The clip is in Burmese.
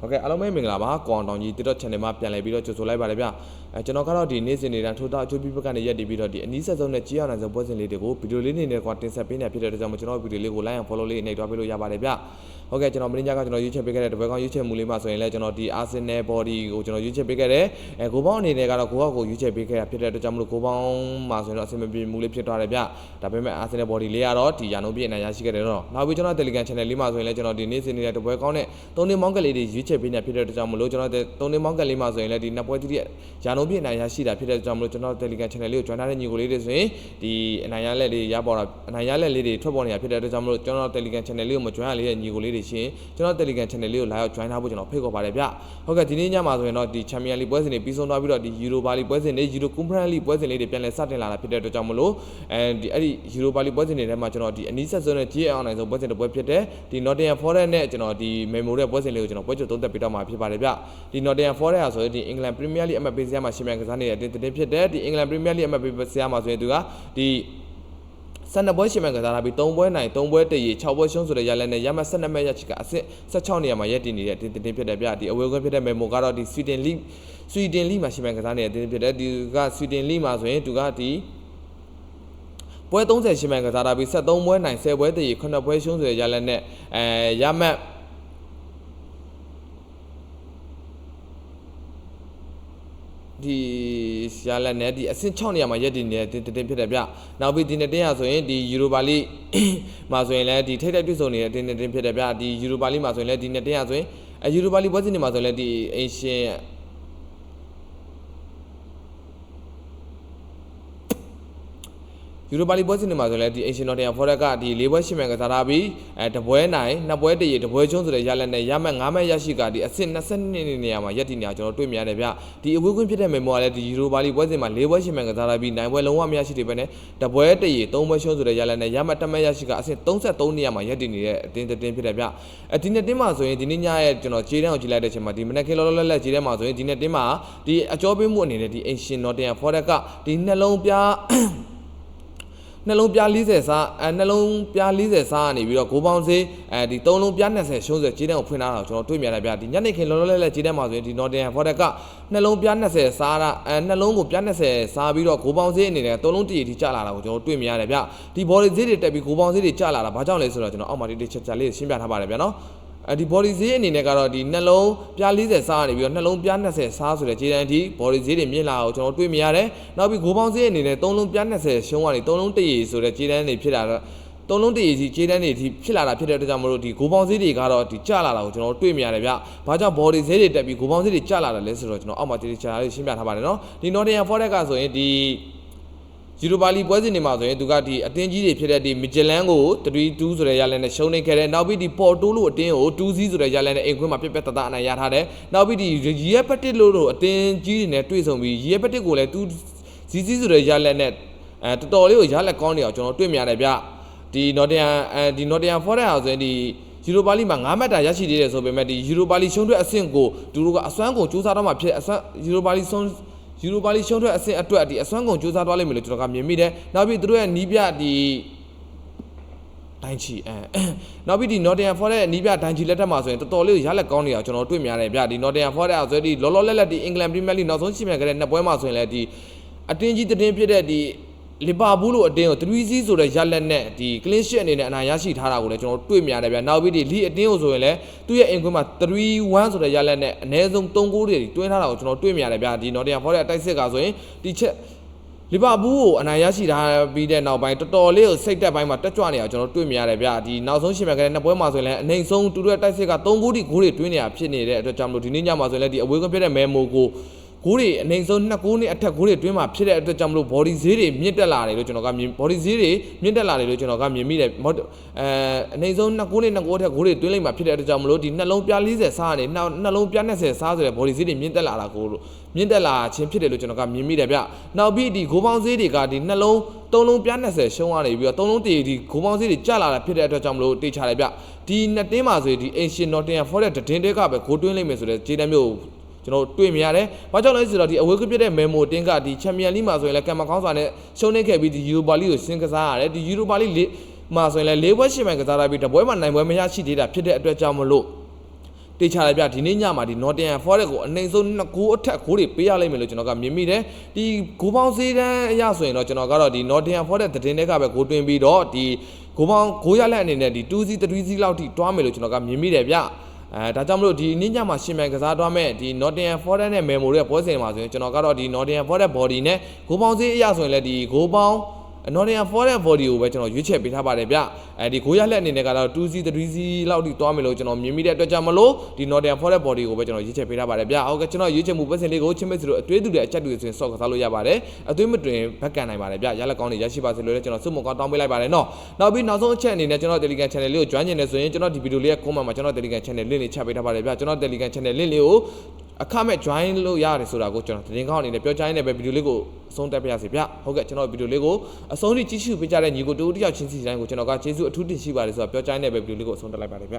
ဟုတ်ကဲ့အားလုံးပဲမင်္ဂလာပါကွန်တောင်ကြီး TikTok channel မှာပြန်လည်ပြီးတော့ကြိုဆိုလိုက်ပါတယ်ဗျအဲကျွန်တော်ကတော့ဒီနေ့စဉ်နေတာထိုးတာအချိုးပြီးဘက်ကနေရက်တည်ပြီးတော့ဒီအနည်းဆက်ဆုံးနဲ့ကြီးအောင်နိုင်ဆုံးပွဲစဉ်လေးတွေကိုဗီဒီယိုလေးနေနဲ့ကွာတင်ဆက်ပေးနေဖြစ်တဲ့အတွက်ကြောင့်ကျွန်တော်ဗီဒီယိုလေးကို like and follow လေးအနေနဲ့တွားပေးလို့ရပါတယ်ဗျဟုတ်ကဲ့ကျွန်တော်မင်းညာကကျွန်တော်ရွေးချယ်ပေးခဲ့တဲ့တပွဲကောင်းရွေးချယ်မှုလေးမှာဆိုရင်လည်းကျွန်တော်ဒီ Arsenal body ကိုကျွန်တော်ရွေးချယ်ပေးခဲ့တယ်အဲကိုပေါင်းအနေနဲ့ကတော့ကိုကောက်ကိုရွေးချယ်ပေးခဲ့တာဖြစ်တဲ့အတွက်ကြောင့်မလို့ကိုပေါင်းမှာဆိုရင်တော့အဆင်မပြေမှုလေးဖြစ်သွားတယ်ဗျဒါပေမဲ့ Arsenal body လေးကတော့ဒီရာနှုန်းပြည့်အနိုင်ရရှိခဲ့တယ်တော့နောက်ပြီးကျွန်တော် Telegram channel လေးမှာဆိုရင်လည်းကျွန်တော်ဒီနေ့စဉ်နေတဲ့တပွဲကောင်းနဲ့သုံးနှစ်မောင်းကလေးတွေရွေးချယ်ပေးနေဖြစ်တဲ့အတွက်ကြောင့်မလို့ကျွန်တော်သုံးနှစ်မောင်းကလေးမှာဆိုရင်လည်းဒီနှစ်ပွဲတိတိရာနှုန်းပြည့်အနိုင်ရရှိတာဖြစ်တဲ့အတွက်ကြောင့်မလို့ကျွန်တော် Telegram channel လေးကို join ထားတဲ့ညီကိုလေးတွေဆိုရင်ဒီအနိုင်ရလက်လေးရပေါ်တာအနိုင်ရလက်လေးတွေထွက်ပေါ်နေတာဖြစ်တဲ့အတွက်ကြောင့်မလို့ကျွန်တော် Telegram channel လေးကိုမ join ရလေးတဲ့ညီကိုလေးတွေရှင်ကျွန်တော် Telegram channel လေးကိုလာရောက် join ထားဖို့ကျွန်တော်ဖိတ်ခေါ်ပါတယ်ဗျဟုတ်ကဲ့ဒီနေ့ညမှာဆိုရင်တော့ဒီ Champion League ပွဲစဉ်တွေပြီးဆုံးသွားပြီးတော့ဒီ Europa League ပွဲစဉ်တွေ Euro Conference League ပွဲစဉ်လေးတွေပြန်လည်စတင်လာတာဖြစ်တဲ့အတွက်ကြောင့်မလို့အဲဒီအဲ့ဒီ Europa League ပွဲစဉ်တွေထဲမှာကျွန်တော်ဒီအနည်းဆက်ဆုံးနဲ့ GA အောင်နိုင်ဆုံးပွဲစဉ်တစ်ပွဲဖြစ်တဲ့ဒီ Nottingham Forest နဲ့ကျွန်တော်ဒီ Memo တဲ့ပွဲစဉ်လေးကိုကျွန်တော်ပွဲချုပ်သုံးသပ်ပေးတော့မှာဖြစ်ပါတယ်ဗျဒီ Nottingham Forest ဟာဆိုရင်ဒီ England Premier League အမှတ်ပေးစရာမှာရှင်မြန်ကစားနေတဲ့အတင်းတင်းဖြစ်တဲ့ဒီ England Premier League အမှတ်ပေးစရာမှာဆိုရင်သူကဒီ12ပွဲရှင်မှန်ကစားတာပြီး3ပွဲနိုင်3ပွဲတည်6ပွဲရှုံးဆိုတဲ့ရလနဲ့ရမှတ်12မဲ့ရချီကအဆင့်16နေရာမှာရပ်တည်နေတဲ့တင်းတင်းဖြစ်တယ်ဗျဒီအဝေးကွင်းဖြစ်တဲ့ Memo ကတော့ဒီ Sweden League Sweden League မှာရှင်မှန်ကစားနေတဲ့တင်းတင်းဖြစ်တယ်ဒီက Sweden League မှာဆိုရင်သူကဒီပွဲ30ရှင်မှန်ကစားတာပြီး73ပွဲနိုင်10ပွဲတည်9ပွဲရှုံးဆိုတဲ့ရလနဲ့အဲရမှတ် ဒီရှာလက်နဲ့ဒီအဆင့်6နေရာမှာရက်တည်နေတဲ့တင်တင်ဖြစ်တယ်ဗျ။နောက်ပြီးဒီနေ့တင်းရဆိုရင်ဒီယူရိုပါလိမှာဆိုရင်လည်းဒီထိတ်ထိတ်ပြည့်စုံနေတဲ့တင်တင်တင်ဖြစ်တယ်ဗျ။ဒီယူရိုပါလိမှာဆိုရင်လည်းဒီနေ့တင်းရဆိုရင်အဲယူရိုပါလိပွဲစဉ်တွေမှာဆိုရင်လည်းဒီအင်ရှင် ယူရိုပါလီပွဲစဉ်တွေမှာဆိုလည်းဒီအင်ရှင်နော်တန်ဖော်ရက်ကဒီ၄ပွဲရှင်းမှန်ကစားထားပြီးအဲတပွဲနိုင်နှစ်ပွဲတည်ရတပွဲချုံးဆိုတဲ့ရလက်နဲ့ရမှတ်9မှတ်ရရှိကဒီအဆင့်22နေရာမှာရက်တည်နေအောင်ကျွန်တော်တွေ့မြင်ရတယ်ဗျဒီအဝေးကွင်းဖြစ်တဲ့မေမောကလည်းဒီယူရိုပါလီပွဲစဉ်မှာ၄ပွဲရှင်းမှန်ကစားထားပြီးနိုင်ပွဲလုံးဝမရရှိတယ်ပဲနဲ့တပွဲတည်ရ3ပွဲရှုံးဆိုတဲ့ရလက်နဲ့ရမှတ်1မှတ်ရရှိကအဆင့်33နေရာမှာရက်တည်နေတဲ့အတင်းတင်းဖြစ်တယ်ဗျအဲဒီနေ့တင်းမှာဆိုရင်ဒီနေ့ညရဲ့ကျွန်တော်ခြေတန်းကိုကြည့်လိုက်တဲ့အချိန်မှာဒီမနက်ခင်းလောလောလတ်လတ်ခြေတန်းမှာဆိုရင်ဒီနေ့တင်းမှာဒီအကျော်ပေးမှုအနေနဲ့ဒီအင်ရှင်နော်တန်ဖော်ရက်ကဒီနှလုံးပြား နှလုံးပြား40စားအဲနှလုံးပြား40စားကနေပြီးတော့ဂိုးပေါင်းစေးအဲဒီ၃လုံးပြား20ရှုံးစေခြေတန်းကိုဖွင့်ထားတာကိုကျွန်တော်တွေ့မြင်ရဗျာဒီညနေခင်းလောလောလတ်လတ်ခြေတန်းမှာဆိုရင်ဒီ Nottingham Forest ကနှလုံးပြား20စားတာအဲနှလုံးကိုပြား20စားပြီးတော့ဂိုးပေါင်းစေးအနေနဲ့၃လုံးတည်တည်ကျလာတာကိုကျွန်တော်တွေ့မြင်ရတယ်ဗျာဒီ body စေးတွေတက်ပြီးဂိုးပေါင်းစေးတွေကျလာတာဘာကြောင့်လဲဆိုတော့ကျွန်တော်အောက်မှာဒီတစ်ချက်ချက်လေးရှင်းပြထားပါတယ်ဗျာနော် အဲဒီ body ဈေးအနေနဲ့ကတော့ဒီနှလုံးပြား40စားနေပြီးတော့နှလုံးပြား20စားဆိုတဲ့ခြေတန်းအထိ body ဈေးတွေမြင့်လာအောင်ကျွန်တော်တွေ့မြင်ရတယ်။နောက်ပြီးဂိုးပေါင်းဈေးအနေနဲ့3လုံးပြား20ရှုံးကနေ3လုံးတရည်ဆိုတဲ့ခြေတန်းတွေဖြစ်လာတော့သုံးလုံးတည်ကြီးခြေတန်းတွေဒီဖြစ်လာတာဖြစ်တဲ့အတွက်ကြောင့်မလို့ဒီဂိုးပေါင်းဈေးတွေကတော့ဒီကျလာတာကိုကျွန်တော်တွေ့မြင်ရတယ်ဗျ။ဘာကြောင့် body ဈေးတွေတက်ပြီးဂိုးပေါင်းဈေးတွေကျလာတာလဲဆိုတော့ကျွန်တော်အောက်မှာတိတိကျကျလေးရှင်းပြထားပါတယ်နော်။ဒီ Nottingham Forest ကဆိုရင်ဒီ ယူရိုပါလီပွဲစဉ်တွေမှာဆိုရင်သူကဒီအတင်းကြီးတွေဖြစ်တဲ့ဒီမီဂျလန်ကို3-2ဆိုတဲ့ရလန်နဲ့ရှုံးနေခဲ့တယ်နောက်ပြီးဒီပေါ်တိုလို့အတင်းကို2-0ဆိုတဲ့ရလန်နဲ့အိမ်ခွင်းမှာပြက်ပြက်တတအနိုင်ရထားတယ်နောက်ပြီးဒီရီယက်ပက်တစ်လို့တို့အတင်းကြီးတွေနဲ့တွေ့ဆုံပြီးရီယက်ပက်တစ်ကိုလည်း2 0ဆိုတဲ့ရလန်နဲ့အဲတော်တော်လေးကိုရလက်ကောင်းနေအောင်ကျွန်တော်တွေ့မြင်ရတယ်ဗျဒီ Nottingham အဲဒီ Nottingham Forest ဟာဆိုရင်ဒီယူရိုပါလီမှာ9မှတ်တာရရှိသေးတယ်ဆိုပေမဲ့ဒီယူရိုပါလီရှုံးထွက်အဆင့်ကိုသူတို့ကအစွမ်းကုန်စူးစမ်းတော့မှဖြစ်အစွမ်းယူရိုပါလီဆုံး ယူရိုပါလီရှုံးထွက်အဆင့်အတွက်ဒီအစွမ်းကုန်စူးစမ်းသွားလိမ့်မယ်လို့ကျွန်တော်ကမြင်မိတယ်နောက်ပြီးသူတို့ရဲ့နီးပြဒီတိုင်းချီအဲနောက်ပြီးဒီ Nottingham Forest ရဲ့နီးပြတိုင်းချီလက်ထက်မှာဆိုရင်တော်တော်လေးရလက်ကောင်းနေတာကျွန်တော်တွေ့မြင်ရတယ်ဗျဒီ Nottingham Forest အဆိုဒီလောလောလတ်လတ်ဒီ England Premier League နောက်ဆုံးရှိမြခဲ့တဲ့နှစ်ပွဲမှာဆိုရင်လည်းဒီအတင်းကြီးတင်းဖြစ်တဲ့ဒီ လီဗာပူးလိုအတင်းကို3-0ဆိုတဲ့ရလက်နဲ့ဒီ clean sheet အနေနဲ့အနိုင်ရရှိထားတာကိုလည်းကျွန်တော်တွေ့မြင်ရတယ်ဗျနောက်ပြီးဒီလီအတင်းကိုဆိုရင်လည်းသူ့ရဲ့အင်ကွင်းမှာ3-1ဆိုတဲ့ရလက်နဲ့အနည်းဆုံး3ဂိုးတွေတွင်းထားတာကိုကျွန်တော်တွေ့မြင်ရတယ်ဗျဒီ Nottingham Forest အတိုက်စစ်ကဆိုရင်ဒီချက်လီဗာပူးကိုအနိုင်ရရှိထားပြီးတဲ့နောက်ပိုင်းတော်တော်လေးကိုစိတ်တက်ပိုင်းမှာတက်ကြွနေတာကျွန်တော်တွေ့မြင်ရတယ်ဗျဒီနောက်ဆုံးရှင်မြတ်ကလေးနှစ်ပွဲမှာဆိုရင်လည်းအနိုင်ဆုံးတူတူတိုက်စစ်က3ဂိုးတိဂိုးတွေတွင်းနေတာဖြစ်နေတဲ့အတွက်ကြောင့်မလို့ဒီနေ့ညမှာဆိုရင်လည်းဒီအဝေးကဖြစ်တဲ့မဲမိုကို ဂိုးတွေအနေဆုံးနှစ်ဂိုးနဲ့အထက်ဂိုးတွေတွင်းမှာဖြစ်တဲ့အတွက်ကြောင့်မလို့ body ဈေးတွေမြင့်တက်လာတယ်လို့ကျွန်တော်ကမြင် body ဈေးတွေမြင့်တက်လာတယ်လို့ကျွန်တော်ကမြင်မိတယ်အဲအနေဆုံးနှစ်ဂိုးနဲ့နှစ်ဂိုးအထက်ဂိုးတွေတွင်းလိုက်မှာဖြစ်တဲ့အတွက်ကြောင့်မလို့ဒီနှလုံးပြား40စားနေနောက်နှလုံးပြား20စားဆိုတဲ့ body ဈေးတွေမြင့်တက်လာတာကိုမြင့်တက်လာခြင်းဖြစ်တယ်လို့ကျွန်တော်ကမြင်မိတယ်ဗျနောက်ပြီးဒီဂိုးပေါင်းဈေးတွေကဒီနှလုံးသုံးလုံးပြား20ရှုံးရနေပြီးတော့သုံးလုံးတည်ဒီဂိုးပေါင်းဈေးတွေကျလာတာဖြစ်တဲ့အတွက်ကြောင့်မလို့တေချာတယ်ဗျဒီနှစ်တင်းမှာဆိုရင်ဒီ Asian Nottingham Forest တတင်းတဲကပဲဂိုးတွင်းလိုက်မယ်ဆိုတဲ့ခြေတမ်းမျိုး ကျွန်တော်တွေ့မြင်ရတယ်။ဘာကြောင့်လဲဆိုတော့ဒီအဝေးကပြတဲ့ Memo တင်းကဒီ Champion League မှာဆိုရင်လည်းကံမကောင်းစွာနဲ့ရှုံးနေခဲ့ပြီးဒီ Europa League ကိုဆင်းကစားရတယ်။ဒီ Europa League မှာဆိုရင်လည်း၄ဘွဲ့၈မှန်ကစားရပြီးတပွဲမှနိုင်ပွဲမရရှိသေးတာဖြစ်တဲ့အတွက်ကြောင့်မလို့တေချာတယ်ဗျဒီနေ့ညမှာဒီ Nottingham Forest ကိုအနှိမ့်ဆုံး2ဂိုးအထက်ဂိုးတွေပေးရလိမ့်မယ်လို့ကျွန်တော်ကမြင်မိတယ်ဒီဂိုးပေါင်းစည်းတန်းအရဆိုရင်တော့ကျွန်တော်ကတော့ဒီ Nottingham Forest သတင်းတွေကပဲဂိုးတွင်းပြီးတော့ဒီဂိုးပေါင်းဂိုးရလက်အနေနဲ့ဒီ2စီး3စီးလောက်ထိတွားမယ်လို့ကျွန်တော်ကမြင်မိတယ်ဗျ အဲဒါကြောင့်မလို့ဒီနေ့ညမှာရှင်မြန်ကစားသွားမဲ့ဒီ Nottingham Forest နဲ့ Memo ရဲ့ပွဲစဉ်မှာဆိုရင်ကျွန်တော်ကတော့ဒီ Nottingham Forest body နဲ့ဂိုးပေါင်းစည်းအရဆိုရင်လည်းဒီဂိုးပေါင်း Nottingham Forest body ကိုပဲကျွန်တော်ရွေးချယ်ပေးထားပါတယ်ဗျအဲဒီဂိုးရလက်အနေနဲ့ကတော့2စီး3စီးလောက်ထိတွားမယ်လို့ကျွန်တော်မြင်မိတဲ့အတွက်ကြောင့်မလို့ဒီ Nottingham Forest body ကိုပဲကျွန်တော်ရွေးချယ်ပေးထားပါတယ်ဗျဟုတ်ကဲ့ကျွန်တော်ရွေးချယ်မှုပတ်စင်လေးကိုချင်းမစ်စီတို့အသွေးတူတဲ့အချက်တွေဆိုရင်စော့ကစားလို့ရပါတယ်အသွေးမတွင်ဘက်ကန်နိုင်ပါတယ်ဗျရလက်ကောင်းတွေရရှိပါစေလို့လည်းကျွန်တော်စုမကောင်းတောင်းပေးလိုက်ပါတယ်နော်နောက်ပြီးနောက်ဆုံးအချက်အနေနဲ့ကျွန်တော် Telegram channel လေးကို join ချင်တယ်ဆိုရင်ကျွန်တော်ဒီဗီဒီယိုလေးရဲ့ comment မှာကျွန်တော် Telegram channel link လေးချပေးထားပါတယ်ဗျကျွန်တော် Telegram channel link လေးကို အခမဲ့ join လို့ရတယ်ဆိုတာကိုကျွန်တော်တင်ကောင်းအနေနဲ့ပြောချင်တဲ့ပဲဗီဒီယိုလေးကိုအဆုံးတက်ပြရစီဗျဟုတ်ကဲ့ကျွန်တော်ဗီဒီယိုလေးကိုအဆုံးထိကြည့်ရှုပေးကြတဲ့ညီကိုတူတူတယောက်ချင်းစီတိုင်းကိုကျွန်တော်ကကျေးဇူးအထူးတင်ရှိပါတယ်ဆိုတာပြောချင်တဲ့ပဲဗီဒီယိုလေးကိုအဆုံးတက်လိုက်ပါတယ်ဗျ